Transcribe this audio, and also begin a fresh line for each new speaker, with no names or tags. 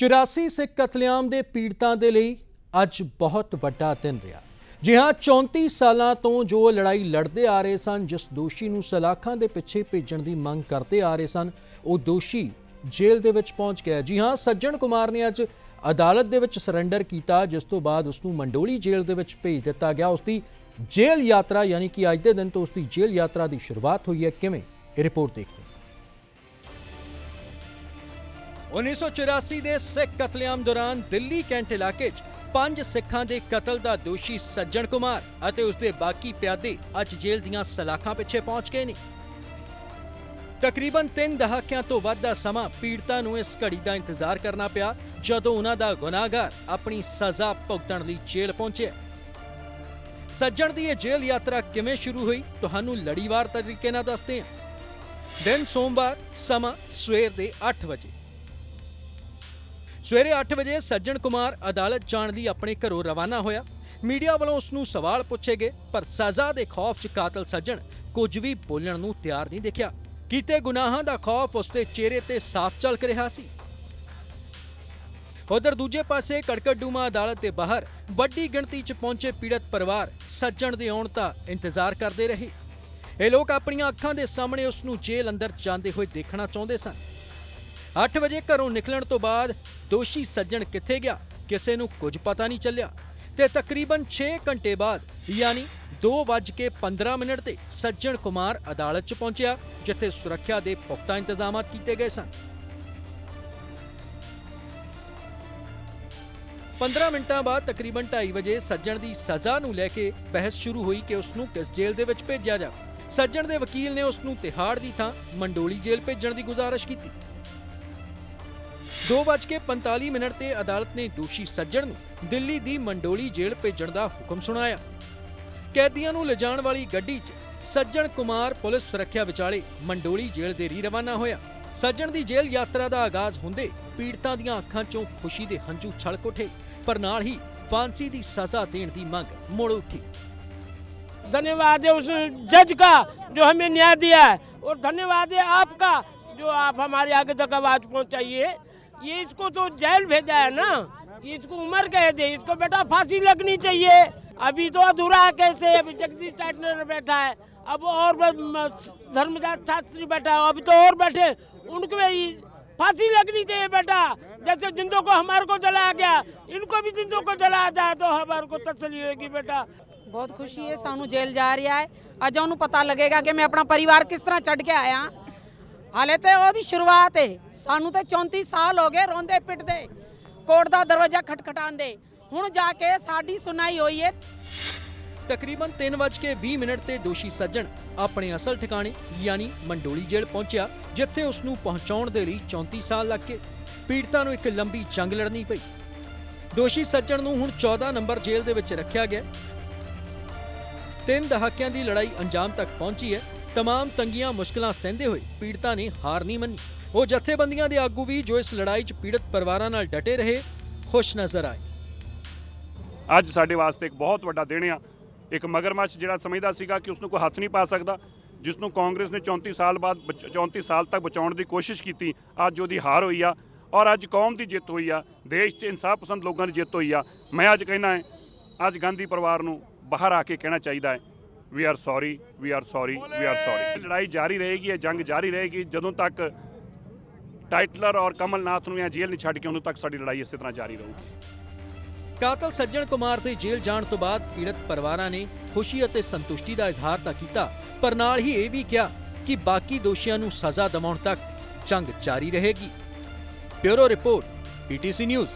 84 ਸਿੱਖ ਕਤਲੇਆਮ ਦੇ ਪੀੜਤਾਂ ਦੇ ਲਈ ਅੱਜ ਬਹੁਤ ਵੱਡਾ ਦਿਨ ਰਿਹਾ। ਜੀ ਹਾਂ 34 ਸਾਲਾਂ ਤੋਂ ਜੋ ਲੜਾਈ ਲੜਦੇ ਆ ਰਹੇ ਸਨ, ਜਿਸ ਦੋਸ਼ੀ ਨੂੰ ਸਲਾਖਾਂ ਦੇ ਪਿੱਛੇ ਭੇਜਣ ਦੀ ਮੰਗ ਕਰਦੇ ਆ ਰਹੇ ਸਨ, ਉਹ ਦੋਸ਼ੀ ਜੇਲ੍ਹ ਦੇ ਵਿੱਚ ਪਹੁੰਚ ਗਿਆ। ਜੀ ਹਾਂ, ਸੱਜਣ ਕੁਮਾਰ ਨੇ ਅੱਜ ਅਦਾਲਤ ਦੇ ਵਿੱਚ ਸਰੈਂਡਰ ਕੀਤਾ, ਜਿਸ ਤੋਂ ਬਾਅਦ ਉਸ ਨੂੰ ਮੰਡੋਲੀ ਜੇਲ੍ਹ ਦੇ ਵਿੱਚ ਭੇਜ ਦਿੱਤਾ ਗਿਆ। ਉਸ ਦੀ ਜੇਲ੍ਹ ਯਾਤਰਾ, ਯਾਨੀ ਕਿ ਅੱਜ ਦੇ ਦਿਨ ਤੋਂ ਉਸ ਦੀ ਜੇਲ੍ਹ ਯਾਤਰਾ ਦੀ ਸ਼ੁਰੂਆਤ ਹੋਈ ਹੈ। ਕਿਵੇਂ? ਇਹ ਰਿਪੋਰਟ ਦੇਖਦੇ 1984 ਦੇ ਸਿੱਖ ਕਤਲੇਆਮ ਦੌਰਾਨ ਦਿੱਲੀ ਕੈਂਟ ਇਲਾਕੇ 'ਚ ਪੰਜ ਸਿੱਖਾਂ ਦੇ ਕਤਲ ਦਾ ਦੋਸ਼ੀ ਸੱਜਣ ਕੁਮਾਰ ਅਤੇ ਉਸ ਦੇ ਬਾਕੀ ਪਿਆਦੇ ਅੱਜ ਜੇਲ੍ਹ ਦੀਆਂ ਸਲਾਖਾਂ ਪਿੱਛੇ ਪਹੁੰਚ ਗਏ ਨੇ। ਤਕਰੀਬਨ 3 ਦਹਾਕਿਆਂ ਤੋਂ ਵੱਧ ਦਾ ਸਮਾਂ ਪੀੜਤਾਂ ਨੂੰ ਇਸ ਘੜੀ ਦਾ ਇੰਤਜ਼ਾਰ ਕਰਨਾ ਪਿਆ, ਜਦੋਂ ਉਹਨਾਂ ਦਾ ਗੁਨਾਹਗਾਰ ਆਪਣੀ ਸਜ਼ਾ ਭੁਗਤਣ ਲਈ ਜੇਲ੍ਹ ਪਹੁੰਚਿਆ। ਸੱਜਣ ਦੀ ਇਹ ਜੇਲ੍ਹ ਯਾਤਰਾ ਕਿਵੇਂ ਸ਼ੁਰੂ ਹੋਈ, ਤੁਹਾਨੂੰ ਲੜੀਵਾਰ ਤਰੀਕੇ ਨਾਲ ਦੱਸਦੇ ਹਾਂ। ਦਿਨ ਸੋਮਵਾਰ, ਸਮਾਂ ਸਵੇਰ ਦੇ 8 ਵਜੇ। ਸਵੇਰੇ 8 ਵਜੇ ਸੱਜਣ ਕੁਮਾਰ ਅਦਾਲਤ ਜਾਣ ਲਈ ਆਪਣੇ ਘਰੋਂ ਰਵਾਨਾ ਹੋਇਆ। ਮੀਡੀਆ ਵੱਲੋਂ ਉਸ ਨੂੰ ਸਵਾਲ ਪੁੱਛੇ ਗਏ, ਪਰ ਸਜ਼ਾ ਦੇ ਖੌਫ 'ਚ ਕਾਤਲ ਸੱਜਣ ਕੁਝ ਵੀ ਬੋਲਣ ਨੂੰ ਤਿਆਰ ਨਹੀਂ ਦਿਖਿਆ। ਕੀਤੇ ਗੁਨਾਹਾਂ ਦਾ ਖੌਫ ਉਸ ਦੇ ਚਿਹਰੇ ਤੇ ਸਾਫ਼ ਝਲਕ ਰਿਹਾ ਸੀ। ਉਧਰ ਦੂਜੇ ਪਾਸੇ ਕੜਕੜਡੂਮਾ ਅਦਾਲਤ ਦੇ ਬਾਹਰ ਵੱਡੀ ਗਿਣਤੀ 'ਚ ਪਹੁੰਚੇ ਪੀੜਤ ਪਰਿਵਾਰ ਸੱਜਣ ਦੇ ਆਉਣ ਦਾ ਇੰਤਜ਼ਾਰ ਕਰਦੇ ਰਹੇ। ਇਹ ਲੋਕ ਆਪਣੀਆਂ ਅੱਖਾਂ ਦੇ ਸਾਹਮਣੇ ਉਸ ਨੂੰ ਜੇਲ੍ਹ ਅੰਦਰ ਜਾਂਦੇ ਹੋਏ ਦੇਖਣਾ ਚਾਹੁੰਦੇ ਸਨ। 8 ਵਜੇ ਘਰੋਂ ਨਿਕਲਣ ਤੋਂ ਬਾਅਦ ਦੋਸ਼ੀ ਸੱਜਣ ਕਿੱਥੇ ਗਿਆ, ਕਿਸੇ ਨੂੰ ਕੁਝ ਪਤਾ ਨਹੀਂ ਚੱਲਿਆ ਤੇ ਤਕਰੀਬਨ 6 ਘੰਟੇ ਬਾਅਦ, ਯਾਨੀ 2:15 ਮਿੰਟ ਤੇ ਸੱਜਣ ਕੁਮਾਰ ਅਦਾਲਤ 'ਚ ਪਹੁੰਚਿਆ, ਜਿੱਥੇ ਸੁਰੱਖਿਆ ਦੇ ਪੁਖਤਾ ਇੰਤਜ਼ਾਮਾਤ ਕੀਤੇ ਗਏ ਸਨ। 15 ਮਿੰਟਾਂ ਬਾਅਦ ਤਕਰੀਬਨ 2:30 ਵਜੇ ਸੱਜਣ ਦੀ ਸਜ਼ਾ ਨੂੰ ਲੈ ਕੇ ਬਹਿਸ ਸ਼ੁਰੂ ਹੋਈ ਕਿ ਉਸ ਨੂੰ ਕਿਸ ਜੇਲ੍ਹ ਦੇ ਵਿੱਚ ਭੇਜਿਆ ਜਾ ਸੱਜਣ ਦੇ ਵਕੀਲ ਨੇ ਉਸ ਨੂੰ ਤਿਹਾੜ ਦੀ ਥਾਂ ਮੰਡੋਲੀ ਜੇਲ੍ਹ ਭੇਜਣ ਦੀ ਗੁਜ਼ਾਰਿਸ਼ ਕੀਤੀ। 2:45 ਮਿੰਟ ਤੇ ਅਦਾਲਤ ਨੇ ਦੋਸ਼ੀ ਸੱਜਣ ਨੂੰ ਦਿੱਲੀ ਦੀ ਮੰਡੋਲੀ ਜੇਲ੍ਹ ਭੇਜਣ ਦਾ ਹੁਕਮ ਸੁਣਾਇਆ ਕੈਦੀਆਂ ਨੂੰ ਲਿਜਾਣ ਵਾਲੀ ਗੱਡੀ 'ਚ ਸੱਜਣ ਕੁਮਾਰ ਪੁਲਿਸ ਸੁਰੱਖਿਆ ਵਿਚਾਲੇ ਮੰਡੋਲੀ ਜੇਲ੍ਹ ਦੇ ਰੀ ਰਵਾਨਾ ਹੋਇਆ ਸੱਜਣ ਦੀ ਜੇਲ੍ਹ ਯਾਤਰਾ ਦਾ ਆਗਾਜ਼ ਹੁੰਦੇ ਪੀੜਤਾਂ ਦੀਆਂ ਅੱਖਾਂ 'ਚੋਂ ਖੁਸ਼ੀ ਦੇ ਹੰਝੂ ਛਲਕ ਉੱਠੇ ਪਰ ਨਾਲ ਹੀ ਫਾਂਸੀ ਦੀ ਸਜ਼ਾ ਦੇਣ ਦੀ ਮੰਗ ਮੁੜ ਉੱਠੀ
धन्यवाद है उस जज का जो हमें न्याय दिया है और धन्यवाद है आपका जो आप हमारे आगे तक आवाज पहुंचाइए ये इसको तो जेल भेजा है ना? इसको उम्र कह दे, इसको बेटा फांसी लगनी चाहिए। अभी तो अधूरा है कैसे? अभी जगदीश टाइटनर बैठा है। अब और धर्मदास शास्त्री बैठा है। अभी तो और बैठे उनको भी फांसी लगनी चाहिए बेटा। जैसे जिंदों को हमारे को जलाया गया, इनको भी जिंदों को जलाया जाए तो हमारे को तसली होगी बेटा।
बहुत खुशी है, सानू जेल जा रहा है। अजू पता लगेगा कि मैं अपना परिवार किस तरह चढ़ के आया। ਹਾਲੇ ਤੇ ਉਹਦੀ ਸ਼ੁਰੂਆਤ ਹੈ ਸਾਨੂੰ ਤੇ 34 ਸਾਲ ਹੋ ਗਏ ਰੋਂਦੇ ਪਿੱਟਦੇ, ਕੋਰਟ ਦਾ ਦਰਵਾਜ਼ਾ ਖਟਖਟਾਉਂਦੇ। ਹੁਣ ਜਾ ਕੇ ਸਾਡੀ ਸੁਣਾਈ ਹੋਈ ਹੈ
ਤਕਰੀਬਨ 3:20 ਮਿੰਟ ਤੇ ਦੋਸ਼ੀ ਸੱਜਣ ਆਪਣੇ ਅਸਲ ਠਿਕਾਣੇ, ਯਾਨੀ ਮੰਡੋਲੀ ਜੇਲ੍ਹ ਪਹੁੰਚਿਆ, ਜਿੱਥੇ ਉਸ ਨੂੰ ਪਹੁੰਚਾਉਣ ਦੇ ਲਈ 34 ਸਾਲ ਲੱਗ ਕੇ ਪੀੜਤਾਂ ਨੂੰ ਇੱਕ ਲੰਬੀ ਜੰਗ ਲੜਨੀ ਪਈ। ਦੋਸ਼ੀ ਸੱਜਣ ਨੂੰ ਹੁਣ 14 ਨੰਬਰ ਜੇਲ੍ਹ ਦੇ ਵਿੱਚ ਰੱਖਿਆ ਗਿਆ। ਤਿੰਨ ਦਹਾਕਿਆਂ ਦੀ ਲੜਾਈ ਅੰਜਾਮ ਤੱਕ ਪਹੁੰਚੀ ਹੈ। तमाम ਤੰਗੀਆਂ ਮੁਸ਼ਕਲਾਂ ਸਹਿੰਦੇ ਹੋਏ ਪੀੜਤਾਂ ਨੇ ਹਾਰ ਨਹੀਂ ਮੰਨੀ ਉਹ ਜਥੇਬੰਦੀਆਂ ਦੇ ਆਗੂ ਵੀ ਜੋ ਇਸ ਲੜਾਈ 'ਚ ਪੀੜਤ ਪਰਿਵਾਰਾਂ ਨਾਲ ਡਟੇ ਰਹੇ ਖੁਸ਼ ਨਜ਼ਰ ਆਏ
ਅੱਜ ਸਾਡੇ ਵਾਸਤੇ ਇੱਕ ਬਹੁਤ ਵੱਡਾ ਦਿਨ ਆ ਇੱਕ ਮਗਰਮੱਛ ਜਿਹੜਾ ਸਮਝਦਾ ਸੀਗਾ ਕਿ ਉਸ ਨੂੰ ਕੋਈ ਹੱਥ ਨਹੀਂ ਪਾ ਸਕਦਾ ਜਿਸ ਨੂੰ ਕਾਂਗਰਸ ਨੇ 34 ਸਾਲ ਬਾਅਦ ਬਚ- 34 ਸਾਲ ਤੱਕ ਬਚਾਉਣ ਦੀ ਕੋਸ਼ਿਸ਼ ਕੀਤੀ ਅੱਜ ਉਹਦੀ ਹਾਰ ਹੋਈ ਆ ਔਰ ਅੱਜ ਕੌਮ ਦੀ ਜਿੱਤ ਹੋਈ ਆ ਦੇਸ਼ 'ਚ ਇਨਸਾਫ ਪਸੰਦ ਲੋਕਾਂ ਦੀ ਜਿੱਤ ਹੋਈ ਆ ਮੈਂ ਅੱਜ ਕਹਿਣਾ ਹੈ ਅੱਜ ਗਾਂਧੀ ਪਰਿਵਾਰ ਨੂੰ ਬਾਹਰ ਆ ਕੇ ਕਹਿਣਾ ਚਾਹੀਦਾ ਹੈ we are sorry we are sorry we are sorry ਲੜਾਈ ਜਾਰੀ ਰਹੇਗੀ ਇਹ ਜੰਗ ਜਾਰੀ ਰਹੇਗੀ ਜਦੋਂ ਤੱਕ ਟਾਈਟਲਰ ਔਰ ਕਮਲਨਾਥ ਨੂੰ ਇਹ ਜੇਲ੍ਹ ਨਹੀਂ ਛੱਡ ਕੇ ਉਦੋਂ ਤੱਕ ਸਾਡੀ ਲੜਾਈ ਇਸੇ ਤਰ੍ਹਾਂ ਜਾਰੀ ਰਹੂਗੀ।
ਕਾਤਲ ਸੱਜਣ ਕੁਮਾਰ ਦੇ ਜੇਲ੍ਹ ਜਾਣ ਤੋਂ ਬਾਅਦ ਪੀੜਤ ਪਰਿਵਾਰਾਂ ਨੇ ਖੁਸ਼ੀ ਅਤੇ ਸੰਤੁਸ਼ਟੀ ਦਾ ਇਜ਼ਹਾਰ ਤਾਂ ਕੀਤਾ ਪਰ ਨਾਲ ਹੀ ਇਹ ਵੀ ਕਿਹਾ ਕਿ ਬਾਕੀ ਦੋਸ਼ੀਆਂ ਨੂੰ ਸਜ਼ਾ ਦਿਵਾਉਣ ਤੱਕ ਜੰਗ ਜਾਰੀ ਰਹੇਗੀ। Bureau report PTC news